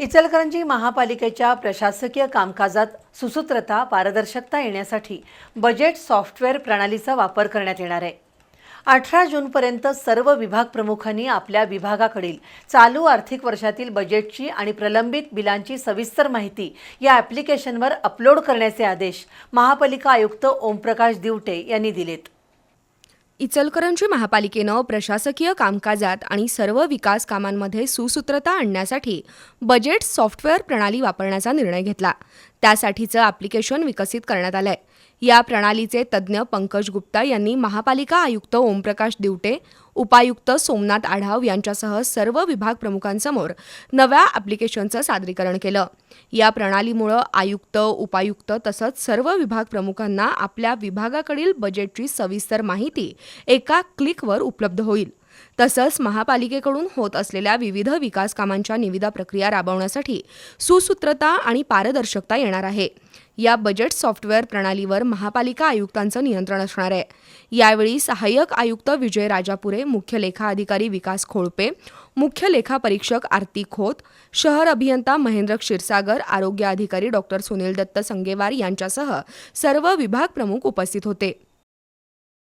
इचलकरंजी महापालिकेच्या प्रशासकीय कामकाजात सुसूत्रता पारदर्शकता येण्यासाठी बजेट सॉफ्टवेअर प्रणालीचा वापर करण्यात येणार आहे. अठरा जूनपर्यंत सर्व विभाग प्रमुखांनी आपल्या विभागाकडील चालू आर्थिक वर्षातील बजेटची आणि प्रलंबित बिलांची सविस्तर माहिती या ॲप्लिकेशनवर अपलोड करण्याचे आदेश महापालिका आयुक्त ओमप्रकाश दिवटे यांनी दिलेत. इचलकरंजी महापालिकेनं प्रशासकीय कामकाजात आणि सर्व विकास कामांमध्ये सुसूत्रता आणण्यासाठी बजेट सॉफ्टवेअर प्रणाली वापरण्याचा निर्णय घेतला. त्यासाठीचं ॲप्लिकेशन विकसित करण्यात आलं आहे या प्रणालीचे तज्ज्ञ पंकज गुप्ता यांनी महापालिका आयुक्त ओमप्रकाश दिवटे उपायुक्त सोमनाथ आढाव यांच्यासह सर्व विभाग प्रमुखांसमोर नव्या ॲप्लिकेशनचं सादरीकरण केलं. या प्रणालीमुळं आयुक्त उपायुक्त तसंच सर्व विभाग प्रमुखांना आपल्या विभागाकडील बजेटची सविस्तर माहिती एका क्लिकवर उपलब्ध होईल. तसंच महापालिकेकडून होत असलेल्या विविध विकास कामांच्या निविदा प्रक्रिया राबवण्यासाठी सुसूत्रता आणि पारदर्शकता येणार आहे. या बजेट सॉफ्टवेअर प्रणालीवर महापालिका आयुक्तांचं नियंत्रण असणार आहे. यावेळी सहाय्यक आयुक्त विजय राजापुरे मुख्य लेखा अधिकारी विकास खोळपे मुख्य लेखा परीक्षक आरती खोत शहर अभियंता महेंद्र क्षीरसागर आरोग्य अधिकारी डॉक्टर सुनील दत्त संगेवार यांच्यासह सर्व विभाग प्रमुख उपस्थित होते.